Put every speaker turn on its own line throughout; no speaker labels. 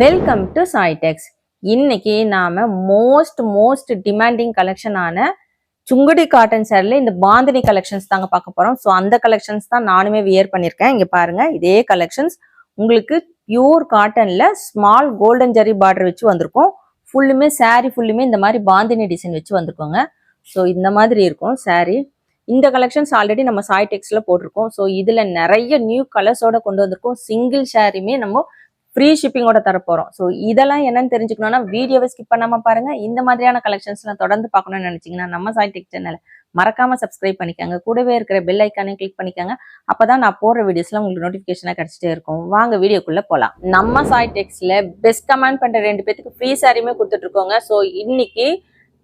Welcome to Saitex இன்னைக்கு நாம most most demanding கலெக்ஷனான சுங்குடி காட்டன் சேரில் இந்த பாந்தினி கலெக்ஷன்ஸ் தாங்க பார்க்க போறோம். ஸோ அந்த கலெக்ஷன்ஸ் தான் நானுமே வியர் பண்ணியிருக்கேன் இங்க பாருங்க இதே கலெக்ஷன்ஸ் உங்களுக்கு பியூர் காட்டன்ல ஸ்மால் கோல்டன் ஜரி பார்டர் வச்சு வந்திருக்கும். ஃபுல்லுமே saree ஃபுல்லுமே இந்த மாதிரி பாந்தினி டிசைன் வச்சு வந்திருக்கோங்க. ஸோ இந்த மாதிரி இருக்கும் saree. இந்த கலெக்ஷன்ஸ் ஆல்ரெடி நம்ம சாய்டெக்ஸில் போட்டிருக்கோம். ஸோ இதில் நிறைய நியூ கலர்ஸோட கொண்டு வந்திருக்கோம். சிங்கிள் ஷேரியுமே நம்ம ஃப்ரீ ஷிப்பிங்கோட தரப்போறோம். ஸோ இதெல்லாம் என்னன்னு தெரிஞ்சுக்கணும்னா வீடியோவை ஸ்கிப் பண்ணாம பாருங்க. இந்த மாதிரியான கலெக்ஷன்ஸ்லாம் தொடர்ந்து பார்க்கணும்னு நினைச்சீங்கன்னா நம்ம சாய் டெக் சேனலை மறக்காம சப்ஸ்கிரைப் பண்ணிக்கோங்க. கூடவே இருக்கிற பெல் ஐக்கானே கிளிக் பண்ணிக்கோங்க. அப்பதான் நான் போடுற வீடியோஸ்லாம் உங்களுக்கு நோட்டிஃபிகேஷனாக கிடைச்சிட்டே இருக்கும். வாங்க வீடியோக்குள்ள போலாம். நம்ம சாய் டெக்ஸ்ல பெஸ்ட் கமெண்ட் பண்ற ரெண்டு பேத்துக்கு ஃப்ரீ சாரியுமே கொடுத்துட்டு இருக்கோங்க. ஸோ இன்னைக்கு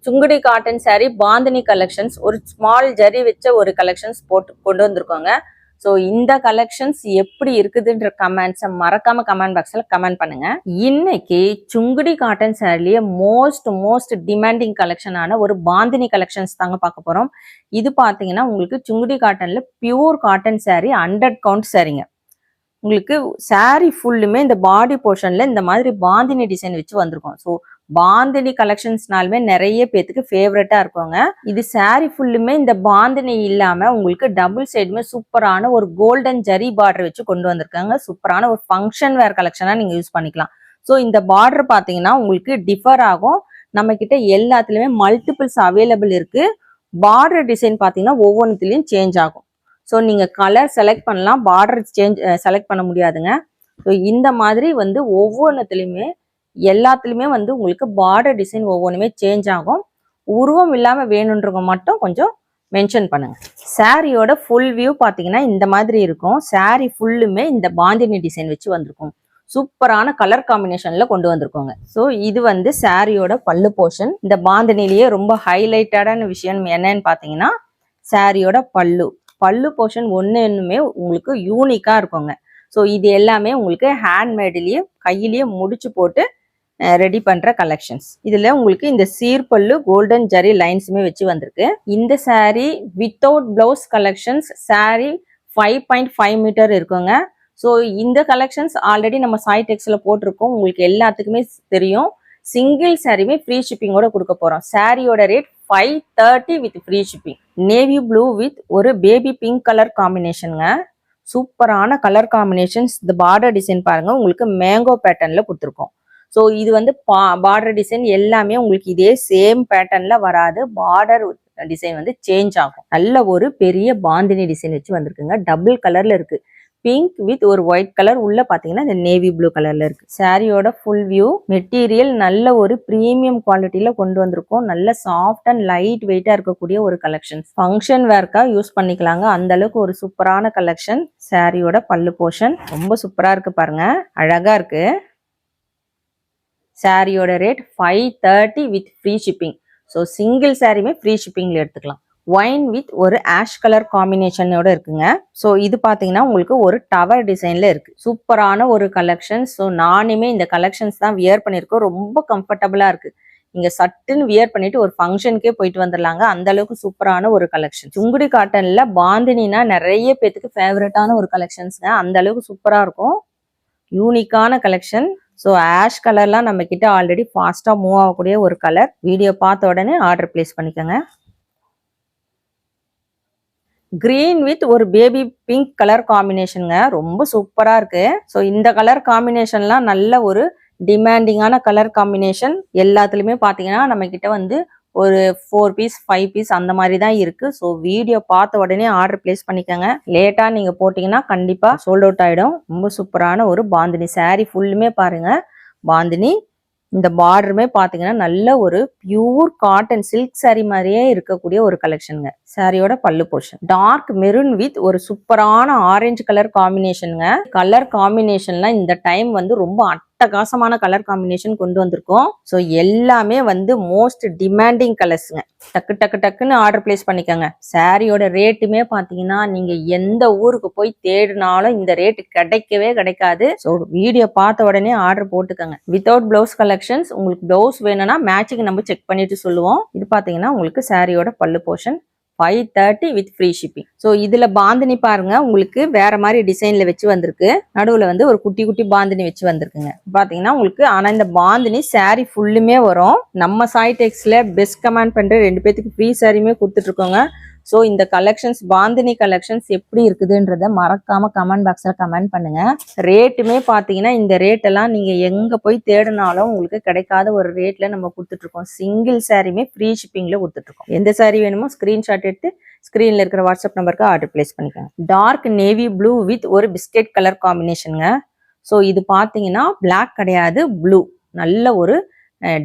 Sungudi cotton saree Bandhani collections ஒரு ஸ்மால் ஜரி வச்ச ஒரு கலெக்ஷன்ஸ் போட்டு கொண்டு வந்திருக்கோங்க. ஸோ இந்த கலெக்ஷன்ஸ் எப்படி இருக்குதுன்ற கமெண்ட்ஸை மறக்காம கமெண்ட் பாக்ஸில் கமெண்ட் பண்ணுங்க. இன்னைக்கு சுங்குடி காட்டன் சாரிலேயே மோஸ்ட் மோஸ்ட் டிமாண்டிங் கலெக்ஷனான ஒரு பாந்தினி கலெக்ஷன்ஸ் தாங்க பார்க்க போறோம். இது பார்த்தீங்கன்னா உங்களுக்கு Sungudi காட்டன்ல pure cotton sari hundred count சேரீங்க உங்களுக்கு சாரீ ஃபுல்லுமே இந்த பாடி போர்ஷன்ல இந்த மாதிரி பாந்தினி டிசைன் வச்சு வந்திருக்கும். ஸோ பாந்தினி கலெக்ஷன்ஸ்னாலுமே நிறைய பேத்துக்கு ஃபேவரட்டா இருக்குங்க இது சாரி ஃபுல்லுமே இந்த பாந்தினி இல்லாம உங்களுக்கு டபுள் சைடுமே சூப்பரான ஒரு கோல்டன் ஜரி பார்டர் வச்சு கொண்டு வந்திருக்காங்க. சூப்பரான ஒரு ஃபங்க்ஷன் வேர் கலெக்ஷனா நீங்க யூஸ் பண்ணிக்கலாம். ஸோ இந்த பார்டர் பாத்தீங்கன்னா உங்களுக்கு டிஃபர் ஆகும். நம்ம கிட்ட எல்லாத்துலயுமே மல்டிபிள்ஸ் அவைலபிள் இருக்கு. பார்டர் டிசைன் பாத்தீங்கன்னா ஒவ்வொன்றுத்துலயும் சேஞ்ச் ஆகும். ஸோ நீங்க கலர் செலக்ட் பண்ணலாம். பார்டர் சேஞ்ச் செலக்ட் பண்ண முடியாதுங்க. ஸோ இந்த மாதிரி வந்து ஒவ்வொன்றுத்துலையுமே எல்லாத்துலேயுமே வந்து உங்களுக்கு பார்டர் டிசைன் ஒவ்வொன்றுமே சேஞ்ச் ஆகும். உருவம் இல்லாமல் வேணுன்றவங்க மட்டும் கொஞ்சம் மென்ஷன் பண்ணுங்க. சாரியோட ஃபுல் வியூ பார்த்தீங்கன்னா இந்த மாதிரி இருக்கும். சாரி ஃபுல்லுமே இந்த பாந்தினி டிசைன் வச்சு வந்திருக்கும். சூப்பரான கலர் காம்பினேஷன்ல கொண்டு வந்திருக்கோங்க. ஸோ இது வந்து சாரியோட பல்லு போர்ஷன் இந்த பாந்தினிலேயே ரொம்ப ஹைலைட்டடான விஷயம் என்னன்னு பார்த்தீங்கன்னா சாரியோட பல்லு. பல்லு போர்ஷன் ஒன்று ஒன்றுமே உங்களுக்கு யூனிக்காக இருக்குங்க. ஸோ இது எல்லாமே உங்களுக்கு ஹேண்ட்மேட்லேயே கையிலேயே முடிச்சு போட்டு ரெடி பண்ற கலெக்ஷன்ஸ் இதுல உங்களுக்கு இந்த சீர்பல்லு கோல்டன் ஜரி லைன்ஸுமே வச்சு வந்திருக்கு. இந்த saree without blouse collections saree five point five metre இருக்குங்க. ஸோ இந்த கலெக்ஷன்ஸ் ஆல்ரெடி நம்ம சாய் டெக்ஸில் போட்டிருக்கோம். உங்களுக்கு எல்லாத்துக்குமே தெரியும். சிங்கிள் சாரியுமே ஃப்ரீ ஷிப்பிங்கோட கொடுக்க போறோம். சாரியோட rate five thirty with free shipping navy blue with ஒரு பேபி பிங்க் கலர் காம்பினேஷனுங்க சூப்பரான கலர் காம்பினேஷன்ஸ் இந்த பார்டர் டிசைன் பாருங்க. உங்களுக்கு மேங்கோ பேட்டர்னில் கொடுத்துருக்கோம். ஸோ இது வந்து பார்டர் டிசைன் எல்லாமே உங்களுக்கு இதே சேம் பேட்டர்ன்ல வராது. பார்டர் டிசைன் வந்து சேஞ்ச் ஆகும். நல்ல ஒரு பெரிய பாந்தினி டிசைன் வச்சு வந்திருக்குங்க. டபுள் கலர்ல இருக்கு. பிங்க் வித் ஒரு ஒயிட் கலர் உள்ள பாத்தீங்கன்னா இந்த நேவி ப்ளூ கலர்ல இருக்கு. சாரியோட ஃபுல் வியூ மெட்டீரியல் நல்ல ஒரு ப்ரீமியம் குவாலிட்டியில கொண்டு வந்திருக்கோம். நல்ல சாஃப்ட் அண்ட் லைட் வெயிட்டா இருக்கக்கூடிய ஒரு கலெக்ஷன் ஃபங்க்ஷன் வேர்க்கா யூஸ் பண்ணிக்கலாங்க. அந்த அளவுக்கு ஒரு சூப்பரான கலெக்ஷன் சாரியோட பல்லு போர்ஷன் ரொம்ப சூப்பரா இருக்கு பாருங்க. அழகா இருக்கு. சாரியோட rate five thirty with free shipping so single சாரியுமே ஃப்ரீ ஷிப்பிங்கில் எடுத்துக்கலாம். ஒயின் வித் ஒரு ஆஷ் கலர் காம்பினேஷனோட இருக்குங்க. ஸோ இது பார்த்தீங்கன்னா உங்களுக்கு ஒரு டவர் டிசைனில் இருக்குது சூப்பரான ஒரு கலெக்ஷன் ஸோ நானுமே இந்த கலெக்ஷன்ஸ் தான் வியர் பண்ணியிருக்கோம். ரொம்ப கம்ஃபர்டபுளாக இருக்குது நீங்கள் சட்டுன்னு வியர் பண்ணிட்டு ஒரு ஃபங்க்ஷனுக்கே போயிட்டு வந்துடலாங்க. அந்த அளவுக்கு சூப்பரான ஒரு கலெக்ஷன் சுங்குடி காட்டனில் பாந்தினினா நிறைய பேத்துக்கு ஃபேவரட்டான ஒரு கலெக்ஷன்ஸ்ங்க அந்த அளவுக்கு இருக்கும். யூனிக்கான கலெக்ஷன் ஸோ ஆஷ் கலர்லாம் நம்ம கிட்ட ஆல்ரெடி ஃபாஸ்ட்டாக மூவ் ஆகக்கூடிய ஒரு கலர் வீடியோ பார்த்த உடனே ஆர்டர் பிளேஸ் பண்ணிக்கோங்க. கிரீன் வித் ஒரு பேபி பிங்க் கலர் காம்பினேஷனுங்க ரொம்ப சூப்பராக இருக்குது ஸோ இந்த கலர் காம்பினேஷன்லாம் நல்ல ஒரு டிமாண்டிங்கான கலர் காம்பினேஷன் எல்லாத்துலேயுமே பார்த்தீங்கன்னா நம்ம கிட்ட வந்து ஒரு ஃபோர் பீஸ் ஃபைவ் பீஸ் அந்த மாதிரி தான் இருக்கு. ஸோ வீடியோ பார்த்த உடனே ஆர்டர் பிளேஸ் பண்ணிக்கோங்க. லேட்டாக நீங்கள் போட்டிங்கன்னா கண்டிப்பாக சோல்ட் அவுட் ஆகிடும் ரொம்ப சூப்பரான ஒரு பாந்தினி saree ஃபுல்லுமே பாருங்க. பாந்தினி இந்த பார்டருமே பார்த்தீங்கன்னா நல்ல ஒரு பியூர் காட்டன் சில்க் சேரீ மாதிரியே இருக்கக்கூடிய ஒரு கலெக்ஷனுங்க சாரியோட pallu portion dark maroon with ஒரு சூப்பரான ஆரஞ்சு கலர் காம்பினேஷனுங்க கலர் காம்பினேஷன்லாம் இந்த டைம் வந்து ரொம்ப அட்டகாசமான கலர் காம்பினேஷன் கொண்டு வந்திருக்கோம். ஸோ எல்லாமே வந்து மோஸ்ட் டிமாண்டிங் கலர்ஸுங்க டக்கு டக்கு டக்குன்னு ஆர்டர் பிளேஸ் பண்ணிக்கோங்க. சாரியோட ரேட்டுமே பார்த்தீங்கன்னா நீங்கள் எந்த ஊருக்கு போய் தேடினாலும் இந்த ரேட்டு கிடைக்கவே கிடைக்காது. ஸோ வீடியோ பார்த்த உடனே ஆர்டர் போட்டுக்கோங்க. வித்தவுட் பிளவுஸ் கலெக்ஷன்ஸ் உங்களுக்கு பிளவுஸ் வேணும்னா மேட்சிங் நம்ம செக் பண்ணிட்டு சொல்லுவோம். இது பார்த்தீங்கன்னா உங்களுக்கு சாரியோட pallu portion five thirty with free shipping so இதில் பாந்தினி பாருங்க உங்களுக்கு வேற மாதிரி டிசைனில் வச்சு வந்திருக்கு. நடுவில் வந்து ஒரு குட்டி குட்டி பாந்தினி வச்சு வந்திருக்குங்க. பார்த்தீங்கன்னா உங்களுக்கு ஆனால் இந்த பாந்தினி saree ஃபுல்லுமே வரும். நம்ம சாய் டெக்ஸில் பெஸ்ட் கமெண்ட் பண்ணுற ரெண்டு பேத்துக்கு ஃப்ரீ சாரியுமே கொடுத்துட்ருக்கோங்க ஸோ இந்த கலெக்ஷன்ஸ் பாந்தினி கலெக்ஷன்ஸ் எப்படி இருக்குதுன்றத மறக்காம கமெண்ட் பாக்ஸில் கமெண்ட் பண்ணுங்க. ரேட்டுமே பார்த்தீங்கன்னா இந்த ரேட் எல்லாம் நீங்க எங்க போய் தேடினாலும் உங்களுக்கு கிடைக்காத ஒரு ரேட்ல நம்ம கொடுத்துட்டு இருக்கோம் சிங்கிள் சாரியுமே ஃப்ரீ ஷிப்பிங்ல கொடுத்துட்டு இருக்கோம் எந்த சாரி வேணுமோ ஸ்கிரீன்ஷாட் எடுத்து ஸ்க்ரீனில் இருக்கிற வாட்ஸ்அப் நம்பருக்கு ஆர்டர் பிளேஸ் பண்ணிக்கோங்க. டார்க் நேவி ப்ளூ வித் ஒரு பிஸ்கெட் கலர் காம்பினேஷனுங்க ஸோ இது பார்த்தீங்கன்னா பிளாக் கிடையாது ப்ளூ நல்ல ஒரு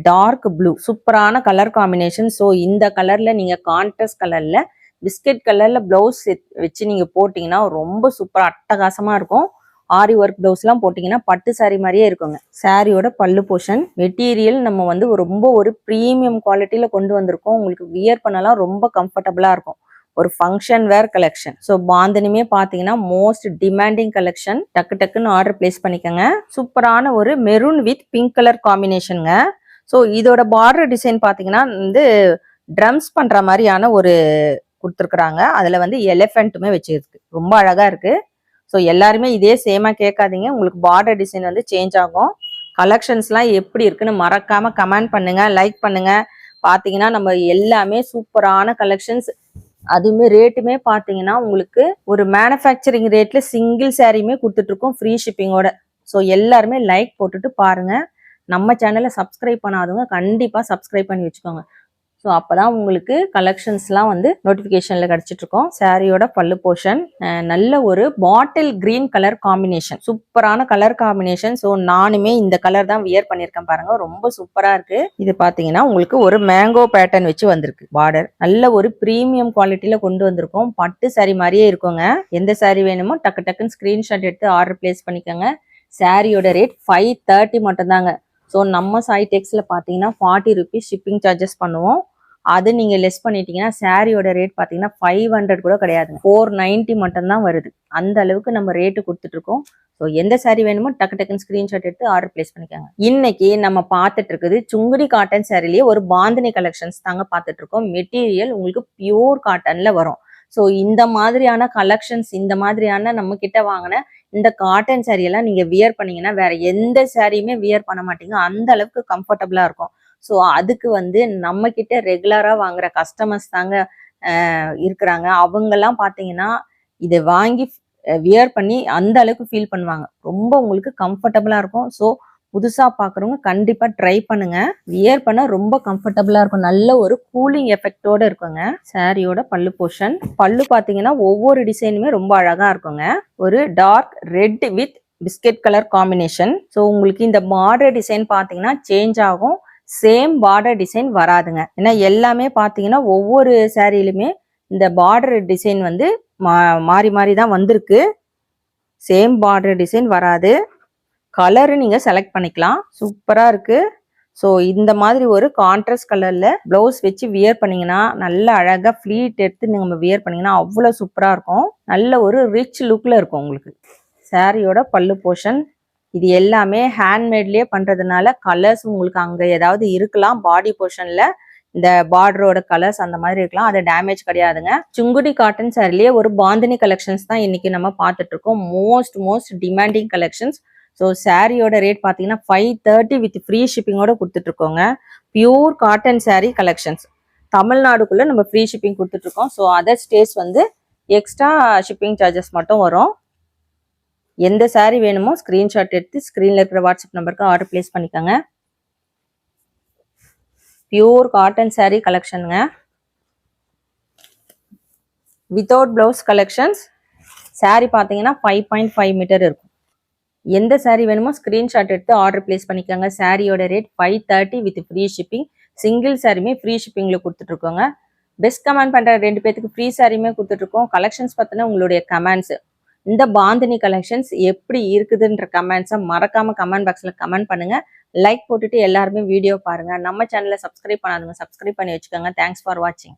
டார்க் ப்ளூ சூப்பரான கலர் காம்பினேஷன் ஸோ இந்த கலரில் நீங்கள் கான்ட்ராஸ்ட் கலரில் பிஸ்கெட் கலரில் ப்ளவுஸ் வச்சு நீங்கள் போட்டிங்கன்னா ரொம்ப சூப்பராக அட்டகாசமாக இருக்கும். ஆரி ஒர்க் ப்ளவுஸ்லாம் போட்டிங்கன்னா பட்டு saree மாதிரியே இருக்குங்க. சாரியோட பல்லு போர்ஷன் மெட்டீரியல் நம்ம வந்து ரொம்ப ஒரு ப்ரீமியம் குவாலிட்டியில் கொண்டு வந்திருக்கோம். உங்களுக்கு வியர் பண்ணலாம் ரொம்ப கம்ஃபர்டபுளாக இருக்கும். ஒரு ஃபங்க்ஷன் வேர் கலெக்ஷன் ஸோ பாந்தனியுமே பார்த்தீங்கன்னா மோஸ்ட் டிமாண்டிங் கலெக்ஷன் டக்கு டக்குன்னு ஆர்டர் பிளேஸ் பண்ணிக்கோங்க. சூப்பரான ஒரு மெரூன் வித் பிங்க் கலர் காம்பினேஷனுங்க ஸோ இதோட பார்டர் டிசைன் பார்த்தீங்கன்னா வந்து ட்ரம்ஸ் பண்ணுற மாதிரியான ஒரு கொடுத்துருக்குறாங்க. அதில் வந்து எலிஃபெண்ட்டுமே வச்சுருக்கு. ரொம்ப அழகாக இருக்குது ஸோ எல்லாருமே இதே சேமாக கேட்காதீங்க. உங்களுக்கு பார்டர் டிசைன் வந்து சேஞ்ச் ஆகும். கலெக்ஷன்ஸ்லாம் எப்படி இருக்குன்னு மறக்காமல் கமெண்ட் பண்ணுங்கள் லைக் பண்ணுங்கள் பார்த்தீங்கன்னா நம்ம எல்லாமே சூப்பரான கலெக்ஷன்ஸ் அதுவுமே ரேட்டுமே பார்த்தீங்கன்னா உங்களுக்கு ஒரு மேனுஃபேக்சரிங் ரேட்டில் சிங்கிள் சாரியுமே கொடுத்துட்ருக்கோம் ஃப்ரீ ஷிப்பிங்கோட ஸோ எல்லாருமே லைக் போட்டுட்டு பாருங்க. நம்ம சேனலை சப்ஸ்கிரைப் பண்ணாதவங்க கண்டிப்பாக சப்ஸ்கிரைப் பண்ணி வச்சுக்கோங்க. ஸோ அப்போ தான் உங்களுக்கு கலெக்ஷன்ஸ்லாம் வந்து நோட்டிஃபிகேஷனில் கிடச்சிட்ருக்கோம். சாரியோட பல்லு போர்ஷன் நல்ல ஒரு பாட்டில் கிரீன் கலர் காம்பினேஷன் சூப்பரான கலர் காம்பினேஷன் ஸோ நானுமே இந்த கலர் தான் வியர் பண்ணியிருக்கேன் பாருங்கள் ரொம்ப சூப்பராக இருக்குது இது பார்த்தீங்கன்னா உங்களுக்கு ஒரு மேங்கோ பேட்டர்ன் வச்சு வந்திருக்கு. பார்டர் நல்ல ஒரு ப்ரீமியம் குவாலிட்டியில் கொண்டு வந்திருக்கோம். பட்டு சாரி மாதிரியே இருக்குங்க. எந்த சாரி வேணுமோ டக்கு டக்குன்னு ஸ்க்ரீன்ஷாட் எடுத்து ஆர்டர் பிளேஸ் பண்ணிக்கோங்க. சாரியோட ரேட் ஃபைவ் தேர்ட்டி மட்டும்தாங்க. ஸோ நம்ம சாய் டெக்ஸில் பார்த்தீங்கன்னா ஃபார்ட்டி ருபீஸ் ஷிப்பிங் சார்ஜஸ் பண்ணுவோம். அது நீங்க லெஸ் பண்ணிட்டீங்கன்னா சாரியோட ரேட் பாத்தீங்கன்னா ஃபைவ் ஹண்ட்ரட் கூட கிடையாது ஃபோர் நைன்டி மட்டும்தான் வருது. அந்த அளவுக்கு நம்ம ரேட்டு கொடுத்துட்டு இருக்கோம். ஸோ எந்த சாரி வேணுமோ டக்கு டக்குன்னு ஸ்கிரீன்ஷாட் எடுத்து ஆர்டர் பிளேஸ் பண்ணிக்கோங்க. இன்னைக்கு நம்ம பார்த்துட்டு இருக்குது சுங்குடி காட்டன் சாரிலேயே ஒரு பாந்தினி கலெக்ஷன்ஸ் தாங்க பார்த்துட்டு இருக்கோம். மெட்டீரியல் உங்களுக்கு பியூர் காட்டன்ல வரும். ஸோ இந்த மாதிரியான கலெக்ஷன்ஸ் இந்த மாதிரியான நம்ம கிட்ட வாங்கின இந்த காட்டன் சாரியெல்லாம் நீங்கள் நீங்க வியர் பண்ணீங்கன்னா வேற எந்த சாரியுமே வியர் பண்ண மாட்டீங்க. அந்த அளவுக்கு கம்ஃபர்டபுளா இருக்கும். ஸோ அதுக்கு வந்து நம்ம கிட்ட ரெகுலராக வாங்குற கஸ்டமர்ஸ் தாங்க இருக்கிறாங்க. அவங்கெல்லாம் பார்த்தீங்கன்னா இதை வாங்கி வியர் பண்ணி அந்த அளவுக்கு ஃபீல் பண்ணுவாங்க. ரொம்ப உங்களுக்கு கம்ஃபர்டபுளாக இருக்கும். ஸோ புதுசாக பார்க்குறவங்க கண்டிப்பாக ட்ரை பண்ணுங்க. வியர் பண்ண ரொம்ப கம்ஃபர்டபுளாக இருக்கும். நல்ல ஒரு கூலிங் எஃபெக்டோட இருக்குங்க. சாரியோட பல்லு போர்ஷன் பல்லு பார்த்தீங்கன்னா ஒவ்வொரு டிசைனுமே ரொம்ப அழகாக இருக்குங்க. ஒரு dark red with biscuit colour combination so உங்களுக்கு இந்த பார்டர் டிசைன் பார்த்தீங்கன்னா சேஞ்ச் ஆகும். சேம் பார்டர் டிசைன் வராதுங்க. ஏன்னா எல்லாமே பார்த்தீங்கன்னா ஒவ்வொரு சேரீலுமே இந்த பார்டர் டிசைன் வந்து மா மாறி மாறி தான் வந்திருக்கு. சேம் பார்டர் டிசைன் வராது. கலரு நீங்கள் செலக்ட் பண்ணிக்கலாம். சூப்பராக இருக்குது ஸோ இந்த மாதிரி ஒரு கான்ட்ராஸ்ட் கலரில் ப்ளவுஸ் வச்சு வியர் பண்ணிங்கன்னா நல்ல அழகாக ஃப்ளீட் எடுத்து நம்ம வியர் பண்ணிங்கன்னா அவ்வளோ சூப்பராக இருக்கும். நல்ல ஒரு ரிச் லுக்கில் இருக்கும் உங்களுக்கு. சாரியோட பல்லு போர்ஷன் இது எல்லாமே ஹேண்ட்மேட்லேயே பண்ணுறதுனால கலர்ஸ் உங்களுக்கு அங்கே ஏதாவது இருக்கலாம் பாடி போர்ஷனில் இந்த பார்டரோட கலர்ஸ் அந்த மாதிரி இருக்கலாம் அது டேமேஜ் கிடையாதுங்க. சுங்குடி காட்டன் சாரிலேயே ஒரு பாந்தினி கலெக்ஷன்ஸ் தான் இன்னைக்கு நம்ம பார்த்துட்டு இருக்கோம். Most most demanding collections so சாரியோட ரேட் பார்த்தீங்கன்னா ஃபைவ் தேர்ட்டி வித் ஃப்ரீ ஷிப்பிங்கோட கொடுத்துட்ருக்கோங்க பியூர் காட்டன் saree கலெக்ஷன்ஸ் தமிழ்நாடுக்குள்ள நம்ம ஃப்ரீ ஷிப்பிங் கொடுத்துட்ருக்கோம் ஸோ அதர் ஸ்டேட்ஸ் வந்து எக்ஸ்ட்ரா ஷிப்பிங் சார்ஜஸ் மட்டும் வரும். எந்த சாரீ வேணுமோ ஸ்க்ரீன்ஷாட் எடுத்து ஸ்க்ரீனில் இருக்கிற வாட்ஸ்அப் நம்பருக்கு ஆர்டர் பிளேஸ் பண்ணிக்கோங்க. பியூர் காட்டன் சாரீ கலெக்ஷனுங்க வித்தவுட் பிளவுஸ் கலெக்ஷன்ஸ் சாரீ பார்த்தீங்கன்னா ஃபைவ் பாயிண்ட் ஃபைவ் மீட்டர் இருக்கும். எந்த சாரீ வேணுமோ ஸ்க்ரீன்ஷாட் எடுத்து ஆர்டர் பிளேஸ் பண்ணிக்கோங்க. சாரியோட rate five thirty with free shipping single சாரியுமே ஃப்ரீ ஷிப்பிங்கில் கொடுத்துட்ருக்கோங்க பெஸ்ட் கமெண்ட் பண்ணுற ரெண்டு பேத்துக்கு ஃப்ரீ சாரியுமே கொடுத்துட்ருக்கோம் கலெக்ஷன்ஸ் பார்த்தோன்னா உங்களுடைய கமெண்ட்ஸ் இந்த பாந்தினி கலெக்ஷன்ஸ் எப்படி இருக்குதுன்ற கமெண்ட்ஸை மறக்காம கமெண்ட் பாக்ஸில் கமெண்ட் பண்ணுங்க. லைக் போட்டுட்டு எல்லாருமே வீடியோ பாருங்க. நம்ம சேனலை சப்ஸ்கிரைப் பண்ணாதுங்க சப்ஸ்கிரைப் பண்ணி வச்சுக்கோங்க. தேங்க்ஸ் ஃபார் வாட்சிங்